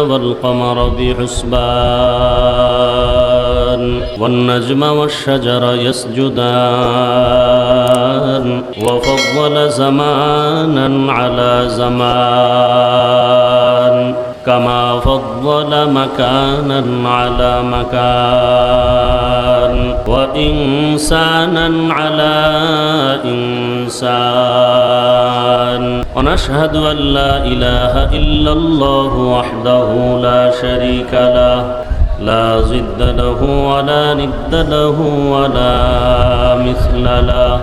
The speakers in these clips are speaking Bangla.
والقمر بحسبان والنجم والشجر يسجدان وفضل زمانا على زمان. كما فضل مكانا على مكان وإنسانا على إنسان. ونشهد أن لا إله إلا الله وحده لا شريك له. لا ضد له ولا ند له ولا مثل له.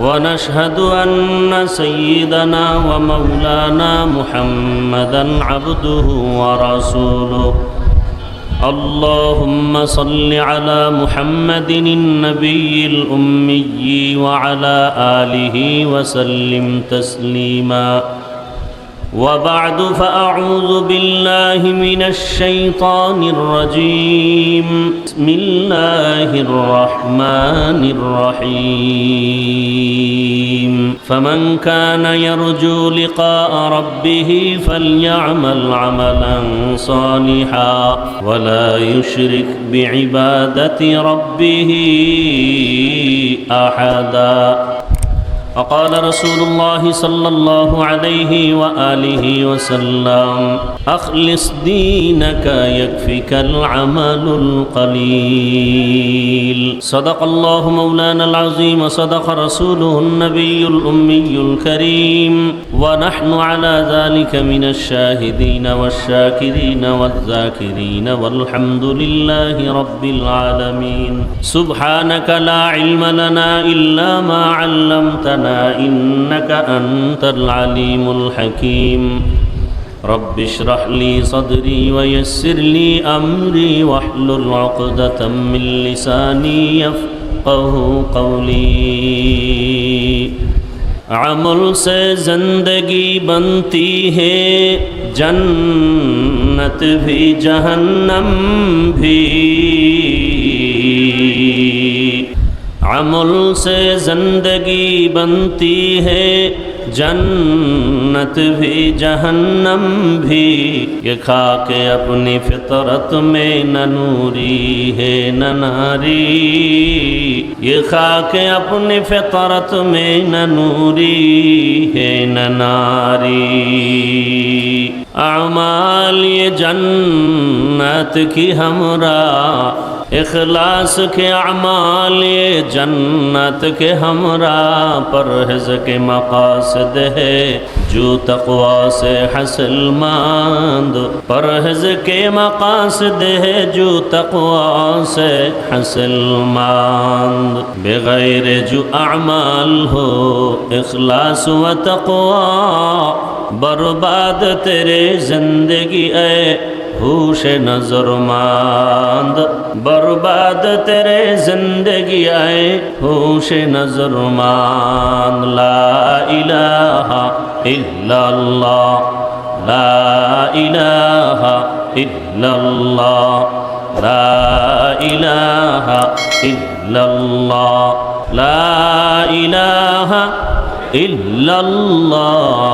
ونشهد أن سيدنا ومولانا محمدا عبده ورسوله. اللهم صل على محمد النبي الأمي وعلى آله وسلم تسليما. وبعد فأعوذ بالله من الشيطان الرجيم. بسم الله الرحمن الرحيم. فمن كان يرجو لقاء ربه فليعمل عملا صالحا ولا يشرك بعبادة ربه أحدا. وقال رسول الله صلى الله عليه وآله وسلم أخلص دينك يكفك العمل القليل. صدق الله مولانا العظيم وصدق رسوله النبي الأمي الكريم. ونحن على ذلك من الشاهدين والشاكرين والذاكرين والحمد لله رب العالمين. سبحانك لا علم لنا إلا ما علمتنا. ربنا إنك أنت العليم الحكيم رب اشرح لي صدري ويسر لي أمري واحلل عقدة من لساني يفقه قولي عمل سے زندگی بنتی ہے جنت بھی جہنم بھی عمل سے زندگی بنتی ہے، جنت بھی، جہنم بھی۔ یہ کھا کے اپنی فطرت میں نہ نوری ہے، نہ ناری۔ یہ کھا کے اپنی فطرت میں نہ نوری ہے، نہ ناری۔ اعمال یہ جنت کی ہمراہ اخلاص کے اعمال جنت کے ہمراہ پرہز کے مقاصد ہے جو تقوا سے حاصل مند پرہز کے مقاصد ہے جو تقوا سے حاصل مند بغیر جو اعمال ہو اخلاص و تقوا برباد تیرے زندگی اے ہوش نظر ماند برباد تیرے زندگی آئے ہوش نظر ماند لا الہ الا اللہ لا الہ الا اللہ لا الہ الا اللہ لا الہ الا اللہ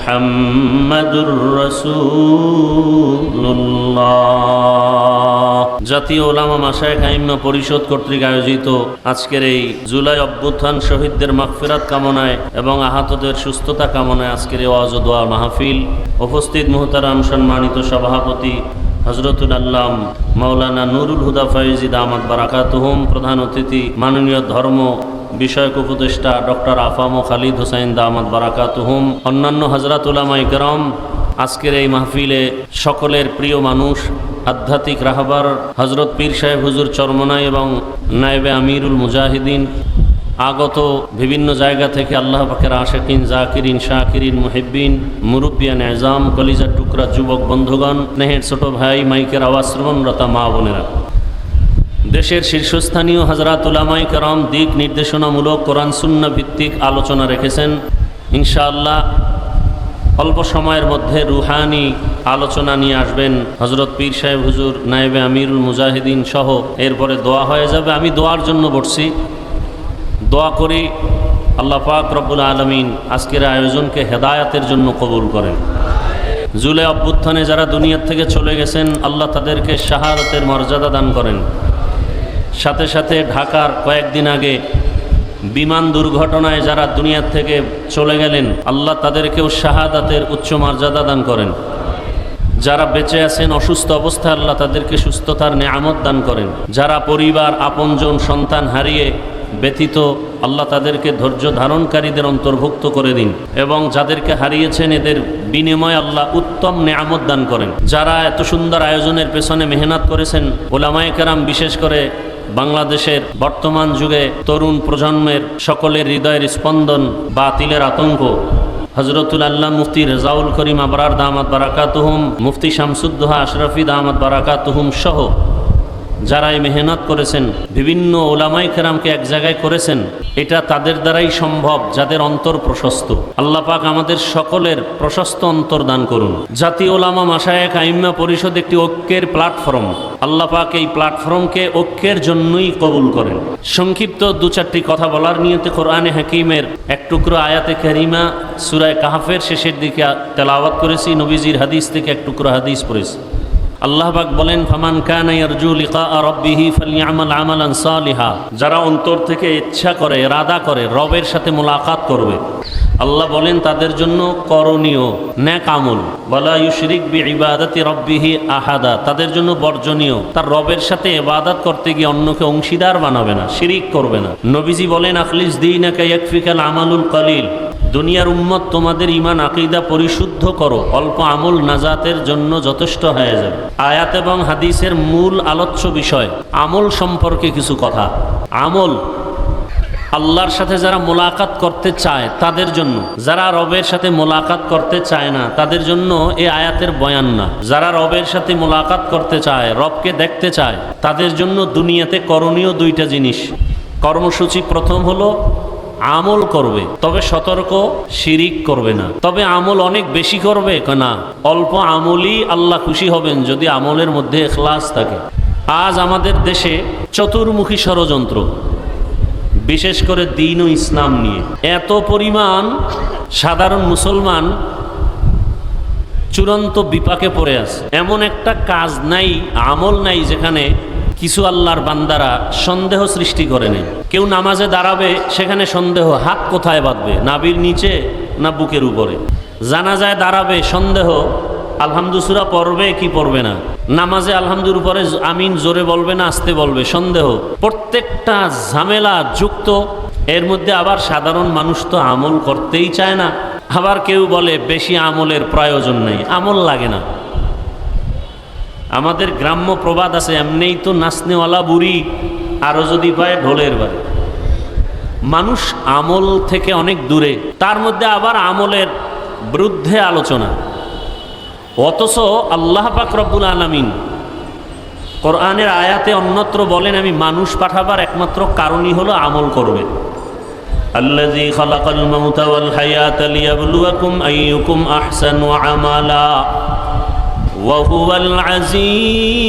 মুহাম্মাদুর রাসূলুল্লাহ। জাতীয় ওলামা মাসায় কাইম্মা পরিষদ কর্তৃক আয়োজিত আজকের এই জুলাই অভ্যুত্থান শহীদদের মাগফিরাত কামনায় এবং আহতদের সুস্থতা কামনায় আজকের এই ওয়াজ দোয়া মাহফিল উপস্থিত মুহতারাম সম্মানিত সভাপতি হজরতুল আল্লাম মাওলানা নুরুল হুদা ফয়েজি দামাত বারাকাতুহুম প্রধান অতিথি মাননীয় ধর্ম বিষয়ক উপদেষ্টা ডক্টর আফাম খালিদ হোসাইন দামাদ বারাকাতুহুম, অন্যান্য হজরত উলামাই করম, আজকের এই মাহফিলে সকলের প্রিয় মানুষ, আধ্যাত্মিক রাহবার হজরত পীর সাহেব হুজুর চরমনাই এবং নায়েবে আমিরুল মুজাহিদিন, আগত বিভিন্ন জায়গা থেকে আল্লাহ পাকের আশেকিন, জাকিরিন, শাকিরিন, মুহিব্বিন, মুরব্বিয়ান এজাম, কলিজার টুকরা যুবক বন্ধুগণ নেহের ছোট ভাই, মাইকের আওয়াজ শ্রবণরতা মা বোনেরা। দেশের শীর্ষস্থানীয় হাজরাত উলামাই করম দিক নির্দেশনামূলক কোরআন সুন্না ভিত্তিক আলোচনা রেখেছেন। ইনশাআল্লাহ অল্প সময়ের মধ্যে রুহানি আলোচনা নিয়ে আসবেন হজরত পীর সাহেব হুজুর নায়েবে আমিরুল মুজাহিদিন সহ। এরপরে দোয়া হয়ে যাবে। আমি দোয়ার জন্য বসছি। দোয়া করি আল্লাহ পাক রব্বুল আলমিন আজকের আয়োজনকে হেদায়াতের জন্য কবুল করেন। জুলাই অভ্যুত্থানে যারা দুনিয়ার থেকে চলে গেছেন, আল্লাহ তাদেরকে শাহাদাতের মর্যাদা দান করেন। সাথে সাথে ঢাকার কয়েকদিন আগে বিমান দুর্ঘটনায় যারা দুনিয়ার থেকে চলে গেলেন, আল্লাহ তাদেরকেও শাহাদাতের উচ্চ মর্যাদা দান করেন। যারা বেঁচে আছেন, অসুস্থ অবস্থায়, আল্লাহ তাদেরকে সুস্থতার নেয়ামত দান করেন। যারা পরিবার, আপনজন, সন্তান হারিয়ে ব্যতীত আল্লাহ তাদেরকে ধৈর্য ধারণকারীদের অন্তর্ভুক্ত করে দিন এবং যাদেরকে হারিয়েছেন, এদের বিনিময়ে আল্লাহ উত্তম নেয়ামত দান করেন। যারা এত সুন্দর আয়োজনের পেছনে মেহনত করেছেন, ওলামায়ে কেরাম বিশেষ করে বাংলাদেশের বর্তমান যুগে তরুণ প্রজন্মের সকলের হৃদয়ের স্পন্দন বাতিলের আতঙ্ক। হজরতুল আল্লাহ মুফতি রেজাউল করিম আবরার দামাত বারাকাতুহুম, মুফতি শামসুদ্দোহা আশরাফি দামাত বারাকাতুহুম সহ যারা এই মেহনত করেছেন, বিভিন্ন ওলামাই কেরামকে এক জায়গায় করেছেন, এটা তাদের দ্বারাই সম্ভব, যাদের অন্তর প্রশস্ত। আল্লাহ পাক আমাদের সকলের প্রশস্ত অন্তর দান করুন। জাতীয় ওলামা মাসায়েক আইম্মা পরিষদ একটি ঐক্যের প্ল্যাটফর্ম। আল্লাহ পাক এই প্ল্যাটফর্মকে ঐক্যের জন্যই কবুল করেন। সংক্ষিপ্ত দু চারটি কথা বলার নিয়তে কোরআনে হাকিমের এক টুকরো আয়াতে কারিমা সুরায় কাহাফের শেষের দিকে তেলাওয়াত করেছি, নবীজির হাদিস থেকে এক টুকরো হাদিস পড়েছি। আল্লাহ পাক বলেন, ফামান আমালান সালিহা। যারা অন্তর থেকে ইচ্ছা করে, ইরাদা করে, রবের সাথে মোলাকাত করবে, আল্লাহ বলেন, তাদের জন্য করণীয় ন্যাক আমল। বলা ইউশরিক বি ইবাদাতি রব্বিহি আহাদা। তাদের জন্য বর্জনীয়। তার রবের সাথে ইবাদত করতে গিয়ে অন্যকে অংশীদার বানাবে না, শিরিক করবে না। নবীজি বলেন, আখলিস দিনাকা ইয়াকফিকাল আমালুল কলিল। দুনিয়ার উম্মত, তোমাদের ইমান আকিদা পরিশুদ্ধ করো। অল্প আমল নাজাতের জন্য যথেষ্ট হয়ে যাবে। আয়াত এবং হাদিসের মূল আলোচ্য বিষয়, আমল সম্পর্কে কিছু কথা। আমল আল্লাহর সাথে যারা মোলাকাত করতে চায়, তাদের জন্য। যারা রবের সাথে মোলাকাত করতে চায় না, তাদের জন্য এ আয়াতের বয়ান না। যারা রবের সাথে মোলাকাত করতে চায়, রবকে দেখতে চায়, তাদের জন্য দুনিয়াতে করণীয় দুইটা জিনিস। কর্মসূচি প্রথম হলো আমল করবে। তবে সতর্ক, শিরিক করবে না। তবে আমল অনেক বেশি করবে? না। অল্প আমলই আল্লাহ খুশি হবেন যদি আমলের মধ্যে এখলাস থাকে। আজ আমাদের দেশে চতুর্মুখী ষড়যন্ত্র, বিশেষ করে দিন ও ইসলাম নিয়ে। এত পরিমাণ সাধারণ মুসলমান চূড়ান্ত বিপাকে পড়ে আছে। এমন একটা কাজ নাই, আমল নাই যেখানে কিছু আল্লাহর বান্দারা সন্দেহ সৃষ্টি করে নেই। কেউ নামাজে দাঁড়াবে, সেখানে সন্দেহ, হাত কোথায় বাঁধবে? নাবির নিচে না বুকের উপরে? জানাজায় দাঁড়াবে, সন্দেহ আলহামদুসুরা পড়বে কি পড়বে না? নামাজে আলহামদুর উপরে আমিন জোরে বলবে না, আসতে বলবে, সন্দেহ। প্রত্যেকটা ঝামেলা যুক্ত, এর মধ্যে আবার সাধারণ মানুষ তো আমল করতেই চায় না। আবার কেউ বলে, বেশি আমলের প্রয়োজন নেই, আমল লাগে না। আমাদের গ্রাম্য প্রবাদ আছে, এমনিই তো নাচনেওয়ালা বুড়ি আরও যদি পায় ঢোলের বাড়ি। মানুষ আমল থেকে অনেক দূরে, তার মধ্যে আবার আমলের বিরুদ্ধে আলোচনা। অথচ আল্লাহ পাক রব্বুল আলমিন কোরআনের আয়াতে অন্যত্র বলেন, আমি মানুষ পাঠাবার একমাত্র কারণই হলো আমল করবে। আল্লাজি খালাকাল আমালা। وهو العزيز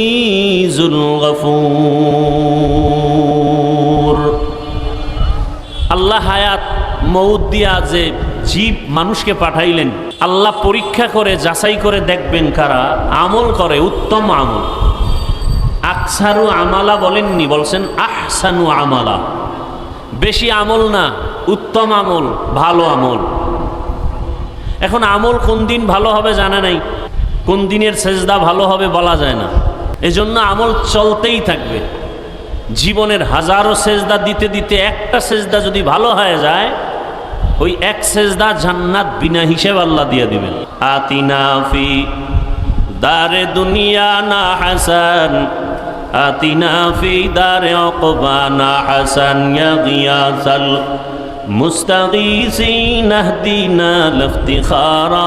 الغفور আল্লাহ হায়াত মৌদ দিয়া যে জীব মানুষকে পাঠাইলেন আল্লাহ পরীক্ষা করে যাচাই করে দেখবেন কারা আমল করে উত্তম আমল আকসারু আমালা বলেননি বলছেন আহসানু আমালা বেশি আমল না উত্তম আমল ভালো আমল এখন আমল কোন দিন ভালো হবে জানা নাই কোন দিনের সেজদা ভালো হবে বলা যায় না। এজন্য আমল চলতেই থাকবে। জীবনের হাজারো সেজদা দিতে দিতে একটা সেজদা যদি ভালো হয়ে যায়, ওই এক সেজদা জান্নাত বিনা হিসেব আল্লাহ দিয়ে দিবেন। আতিনাফি দারে দুনিয়া না হাসান, আতিনা ফি দারে অকবানা হাসান ইয়া গিয়াসাল মুস্তাগীসিন আহদিনা লাফতিখারা।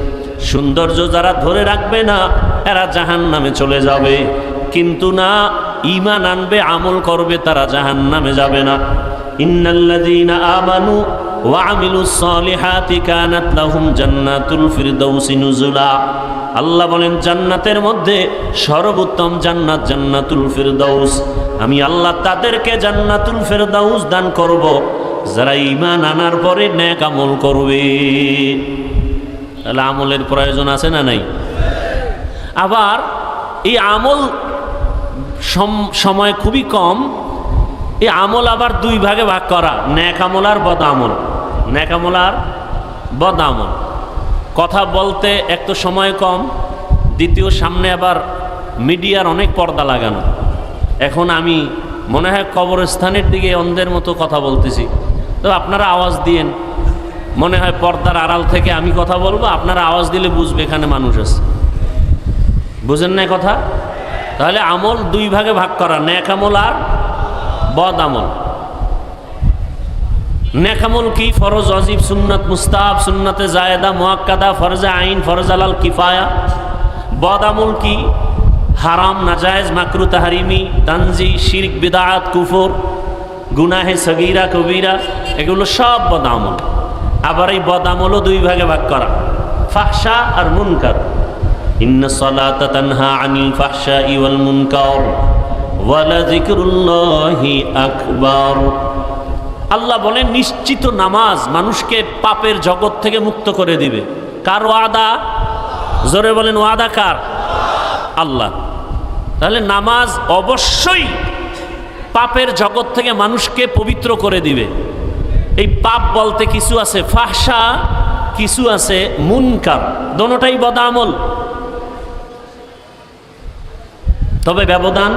সৌন্দর্য যারা ধরে রাখবে না, এরা জাহান নামে চলে যাবে। কিন্তু না ইমান আনবে, আমল করবে, তারা জাহান নামে যাবে না। ইন্নাল্লাযীনা আমানু ওয়া আমিলুস সালিহাতি কানাত লাহুম জান্নাতুল ফিরদাউসি নুজুলা। আল্লাহ বলেন, জান্নাতের মধ্যে সর্বোত্তম জান্নাত জান্নাতুল ফিরদাউস। আমি আল্লাহ তাদেরকে জান্নাতুল ফিরদাউস দান করব, যারা ইমান আনার পরে নেক আমল করবে। তাহলে আমলের প্রয়োজন আছে না নাই? আবার এই আমল সম- সময় খুবই কম, এই আমল আবার দুই ভাগে ভাগ করা ন্যাক আমল আর বদ আমল। ন্যাক আমল আর বদ আমল। কথা বলতে এক তো সময় কম, দ্বিতীয় সামনে আবার মিডিয়ার অনেক পর্দা লাগানো। এখন আমি মনে হয় কবরস্থানের দিকে অন্ধের মতো কথা বলতেছি। তো আপনারা আওয়াজ দিয়েন। মনে হয় পর্দার আড়াল থেকে আমি কথা বলব, আপনারা আওয়াজ দিলে বুঝবে এখানে মানুষ আছে। বুঝেন না কথা? তাহলে আমল দুই ভাগে ভাগ করা ন্যাক আমল আর বদ আমল। নেকামল কি? ফরজ, অজিব, সুন্নত মুস্তাব সুন্নতে জায়দা, মোয়াক্কাদা, ফরজে আইন, ফরজ আলাল কিফায়া। বদ আমল কি? হারাম, নাজায়েজ, মাকরু, তাহারিমি, তানজি, শিরক, বিদাত, কুফর, গুনাহে, সগিরা, কবিরা, এগুলো সব বদ আমল। আবার এই বদ আমলও দুই ভাগে ভাগ করা। ফাহসা আর মুনকার। ইন্ন সলাতা তানহা আনিল ফাহসা মুনকার। ওয়ালা যিকরুল্লাহি আকবার। আল্লাহ বলেন, নিশ্চিত নামাজ মানুষকে পাপের জগৎ থেকে মুক্ত করে দিবে। কার ওয়াদা? জোরে বলেন, ওয়াদা কার? আল্লাহ। তাহলে নামাজ অবশ্যই পাপের জগৎ থেকে মানুষকে পবিত্র করে দিবে। এই পাপ বলতে কিছু আছে ফাহসা কিছু আছে, মুনকার, দোনোটাই বদামল। তবে ব্যবধান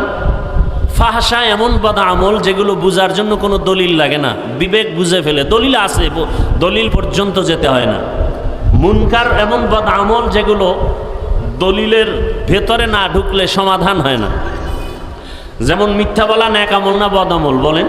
ফাহাসা এমন বাদা আমল যেগুলো বুঝার জন্য কোনো দলিল লাগে না, বিবেক বুঝে ফেলে। দলিল আছে দলিল পর্যন্ত যেতে হয় না। মুনকার এমন বাদা আমল যেগুলো দলিলের ভেতরে না ঢুকলে সমাধান হয় না। যেমন মিথ্যা বলা ন্যাক আমল না বদ আমল বলেন।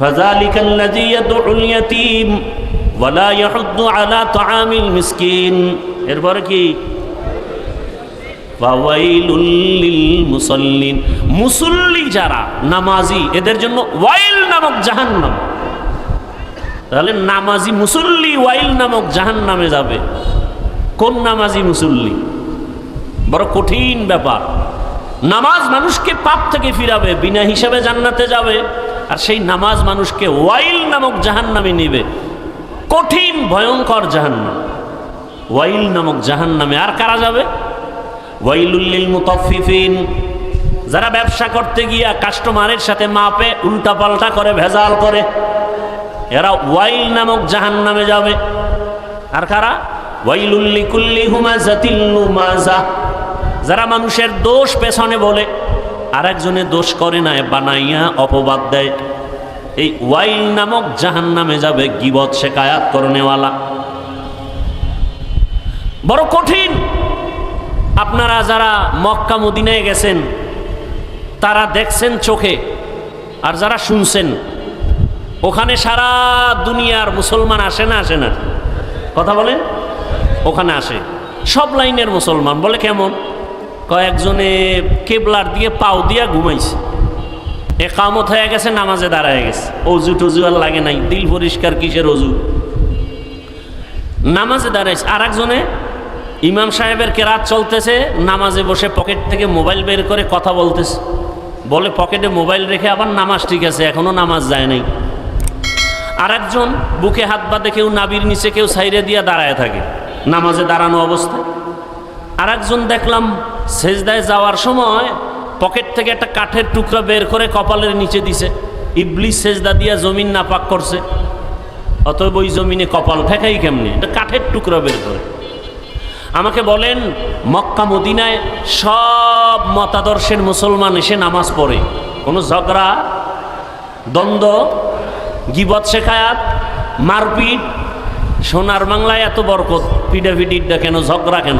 فذلك الذي يدعو اليتيم ولا يحض على طعام المسكين এরপরে কি ফাওয়াইলুল লিল মুসাল্লিন মুসল্লি যারা নামাজি এদের জন্য ওয়াইল নামক জাহান্নাম তাহলে নামাজি মুসল্লি ওয়াইল নামক জাহান্নামে যাবে কোন নামাজি মুসল্লি বড় কঠিন ব্যাপার নামাজ মানুষকে পাপ থেকে ফিরাবে বিনা হিসাবে জান্নাতে যাবে আর সেই নামাজ মানুষকে ওয়াইল নামক জাহান্নামে নেবে। কঠিন, ভয়ঙ্কর জাহান্নাম। ওয়াইল নামক জাহান্নামে আর কারা যাবে? ওয়াইলুল্লিল মুতাফফিফিন। যারা ব্যবসা করতে গিয়া কাস্টমারের সাথে মাপে, উল্টাপাল্টা করে, ভেজাল করে, এরা ওয়াইল নামক জাহান্নামে যাবে। আর কারা? ওয়াইলুল্লি কুল্লি হুমাজাতিল লুমাজা যারা মানুষের দোষ পেছনে বলে আরেকজনে দোষ করে না বানাইয়া অপবাদ দেয়। এই ওয়াইল নামক জাহান্নামে যাবে, গিবত শেখায়াত করনেওয়ালা বড় কঠিন। আপনারা যারা মক্কা মদিনায় গেছেন, তারা দেখছেন চোখে, আর যারা শুনছেন, ওখানে সারা দুনিয়ার মুসলমান আসে না আসে না? কথা বলেন? ওখানে আসে। সব লাইনের মুসলমান, বলে কেমন? কয়েকজনে কেবলার দিয়ে পাও দিয়া ঘুমাইছে। একামত হয়ে গেছে, নামাজে দাঁড়ায় গেছে। অজু টজু আর লাগে নাই, দিল পরিষ্কার কিসের অজু? নামাজে দাঁড়াইছে। আর একজনে ইমাম সাহেবের কেরাত চলতেছে, নামাজে বসে পকেট থেকে মোবাইল বের করে কথা বলতেছে। বলে, পকেটে মোবাইল রেখে আবার নামাজ ঠিক আছে, এখনও নামাজ যায় নাই। আর একজন বুকে হাত বাঁধে কেউ নাবির নিচে, কেউ সাইরে দিয়া দাঁড়ায় থাকে। নামাজে দাঁড়ানো অবস্থায়। আর একজন দেখলাম সেজদায় যাওয়ার সময় পকেট থেকে একটা কাঠের টুকরা বের করে কপালের নিচে দিছে। ইবলি সেজদা দিয়া জমিন নাপাক করছে। অতএব ওই জমিনে কপাল ঠেকাই কেমনি? এটা কাঠের টুকরা বের করে। আমাকে বলেন, মক্কা মদিনায় সব মতাদর্শের মুসলমান এসে নামাজ পড়ে। কোনো ঝগড়া, দ্বন্দ্ব, গিবত শেখায়াত, মারপিট, সোনার বাংলায় এত বরকত পিডাফিডিটা কেন, ঝগড়া কেন?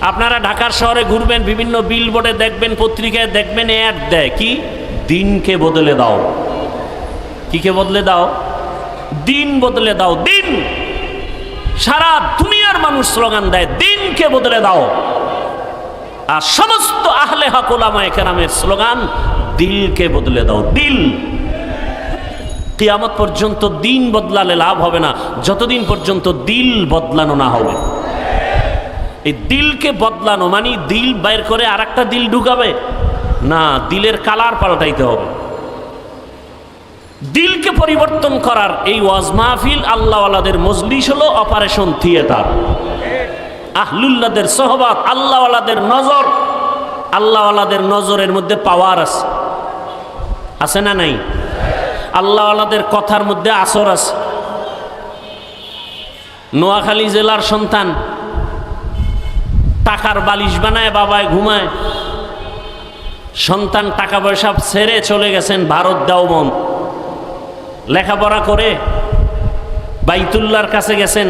আপনারা ঢাকার শহরে ঘুরবেন, বিভিন্ন বিল বোর্ডে দেখবেন, পত্রিকায় দেখবেন অ্যাড দেয়। কি? দিনকে বদলে দাও। কিকে বদলে দাও? দিন বদলে দাও, দিন! সারা দুনিয়ার মানুষ স্লোগান দেয়, দিনকে বদলে দাও। আর সমস্ত আহলে হকুলামায় কেরামের স্লোগান, দিলকে বদলে দাও, দিল। কিয়ামত পর্যন্ত দিন বদলালে লাভ হবে না, যতদিন পর্যন্ত দিল বদলানো না হবে। এই দিলকে বদলানো মানে দিল বাইর করে আর একটা দিল ঢুকাবে? না, দিলের কালার পাল্টাইতে হবে। দিলকে পরিবর্তন করার এই ওয়াজ মাহফিল আল্লাহওয়ালাদের মজলিস হলো অপারেশন থিয়েটার। আহলুল্লাদের সহবাত আল্লাহওয়ালাদের নজর, আল্লাহওয়ালাদের নজরের মধ্যে পাওয়ার আছে। আছে না নাই? আল্লাহওয়ালাদের কথার মধ্যে আসর আছে। নোয়াখালী জেলার সন্তান টাকার বালিশ বানায়, বাবায় ঘুমায়। সন্তান টাকা পয়সা ছেড়ে চলে গেছেন ভারত দেওবন লেখাপড়া করে বাইতুল্লার কাছে গেছেন।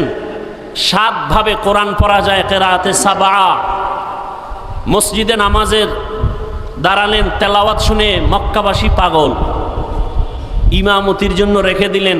সাতভাবে কোরআন পড়া যায় কেরাতে সাবা। মসজিদে নামাজের দাঁড়ালেন, তেলাওয়াত শুনে মক্কাবাসী পাগল। ইমামতির জন্য রেখে দিলেন।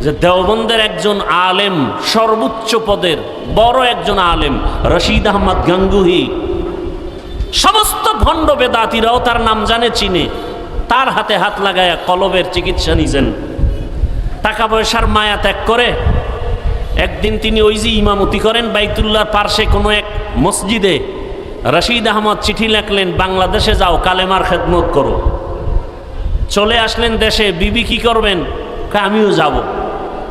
যে দেওবন্দের একজন আলেম, সর্বোচ্চ পদের, বড় একজন আলেম, রশিদ আহমদ গাঙ্গুহি। সমস্ত ভণ্ড বেদাতিরাও তার নাম জানে, চিনে। তার হাতে হাত লাগায়া কলবের চিকিৎসা নিছেন। টাকা পয়সার মায়া ত্যাগ করে একদিন তিনি ওই যে ইমামতি করেন বাইতুল্লার পার্শ্বে কোনো এক মসজিদে। রশিদ আহমদ চিঠি লেখলেন, বাংলাদেশে যাও, কালেমার খেদমত করো। চলে আসলেন দেশে, বিবি কি করবেন? আমিও যাব।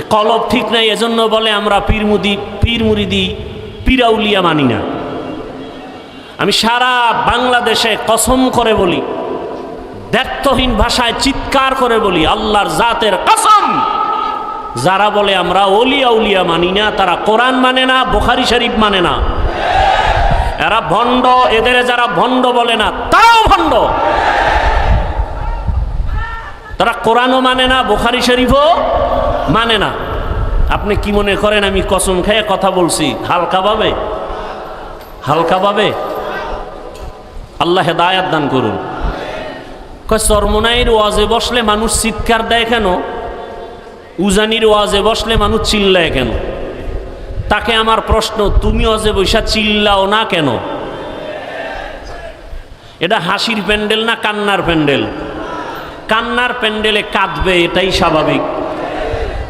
কলব ঠিক নাই, এজন্য বলে আমরা পীরমুদি, পীরমুরিদি, পীরাউলিয়া মানি না। আমি সারা বাংলাদেশে কসম করে বলি দ্ব্যর্থহীন ভাষায় চিৎকার করে বলি, আল্লাহর জাতের কসম। যারা বলে আমরা অলিয়া উলিয়া মানি না, তারা কোরআন মানে না, বোখারি শরীফ মানে না। এরা ভণ্ড, এদের যারা ভণ্ড বলে না, তারাও ভণ্ড। তারা কোরআনও মানে না, বোখারি শরীফও মানে না। আপনি কি মনে করেন আমি কসম খেয়ে কথা বলছি? হালকাভাবে হালকাভাবে আল্লাহ হেদায়াত দান করুন। চরমনাইয়ের ওয়াজে বসলে মানুষ চিৎকার দেয় কেন? উজানির ওয়াজে বসলে মানুষ চিল্লায় কেন? তাকে আমার প্রশ্ন, তুমি অজে বৈশা চিল্লাও না কেন? এটা হাসির প্যান্ডেল না কান্নার প্যান্ডেল? কান্নার প্যান্ডেলে কাঁদবে, এটাই স্বাভাবিক।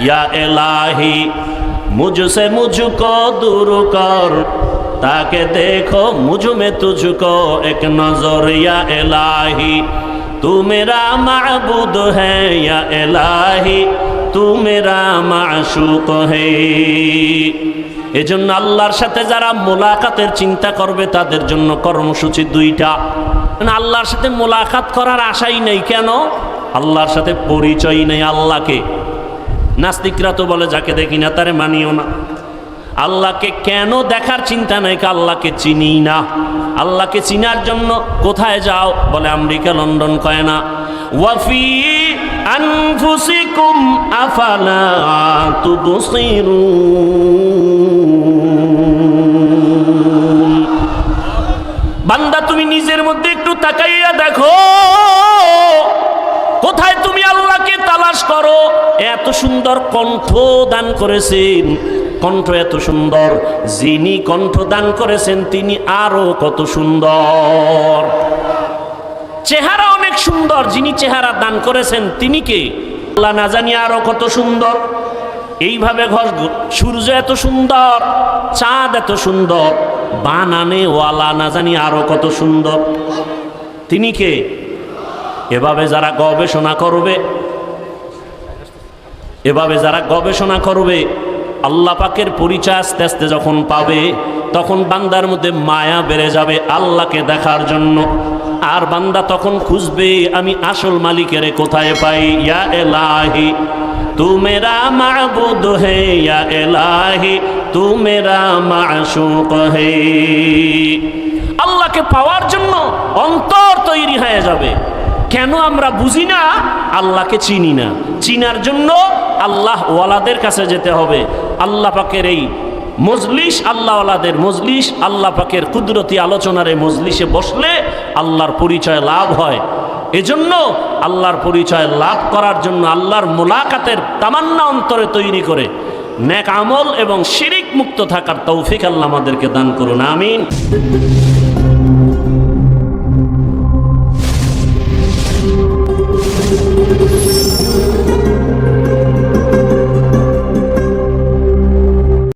ইয়া এলাহি مجھ سے مجھ কর, তাকে کر تاکہ دیکھو مجھ میں تجھ کو ایک نظر یا الہی تو میرا معبود ہے یا الہی তো মাসুক হে। এজন্য আল্লাহর সাথে যারা মোলাকাতের চিন্তা করবে, তাদের জন্য কর্মসূচি দুইটা। আল্লাহর সাথে মোলাকাত করার আশাই নেই, কেন? আল্লাহর সাথে পরিচয় নেই আল্লাহকে। নাস্তিকরা তো বলে, যাকে দেখি না, তারে মানিও না। আল্লাহকে কেন দেখার চিন্তা নাই আল্লাহকে চিনি না। আল্লাহকে চিনার জন্য কোথায় যাও? বলে, আমেরিকা, লন্ডন কয় না। ওয়াফি আনফুসিকুম আফালা বান্দা, তুমি নিজের মধ্যে একটু তাকাইয়া দেখো। কোথায় তুমি করো এত সুন্দর কণ্ঠ দান করেছেন। কণ্ঠ এত সুন্দর, যিনি কণ্ঠ দান করেছেন, তিনি আরও কত সুন্দর। চেহারা অনেক সুন্দর, যিনি চেহারা দান করেছেন, তিনি কে? আল্লাহ না জানি আরও কত সুন্দর। এইভাবে ঘর সূর্য এত সুন্দর, চাঁদ এত সুন্দর বানানে ওয়ালা না জানি আরও কত সুন্দর। তিনি কে? এভাবে যারা গবেষণা করবে এভাবে যারা গবেষণা করবে, আল্লাহ পাকের পরিচয় আস্তে আস্তে যখন পাবে, তখন বান্দার মধ্যে মায়া বেড়ে যাবে আল্লাহকে দেখার জন্য। আর বান্দা তখন খুঁজবে, আমি আসল মালিকের কোথায় পাই? ইয়া এলাহি তু মেরা মাবুদ হে, ইয়া এলাহি তু মেরা মাশুক হে। আল্লাহকে পাওয়ার জন্য অন্তর তৈরি হয়ে যাবে। কেন আমরা বুঝি না? আল্লাহকে চিনি না। চিনার জন্য আল্লাহ ওয়ালাদের কাছে যেতে হবে। আল্লাহ পাকের এই মজলিস আল্লাহওয়ালাদের মজলিস, আল্লাহ পাকের কুদরতি আলোচনার এই মজলিসে বসলে আল্লাহর পরিচয় লাভ হয়। এজন্য আল্লাহর পরিচয় লাভ করার জন্য আল্লাহর মোলাকাতের তামান্না অন্তরে তৈরি করে নেক আমল এবং শিরিক মুক্ত থাকার তৌফিক আল্লাহ আমাদেরকে দান করুন। আমিন।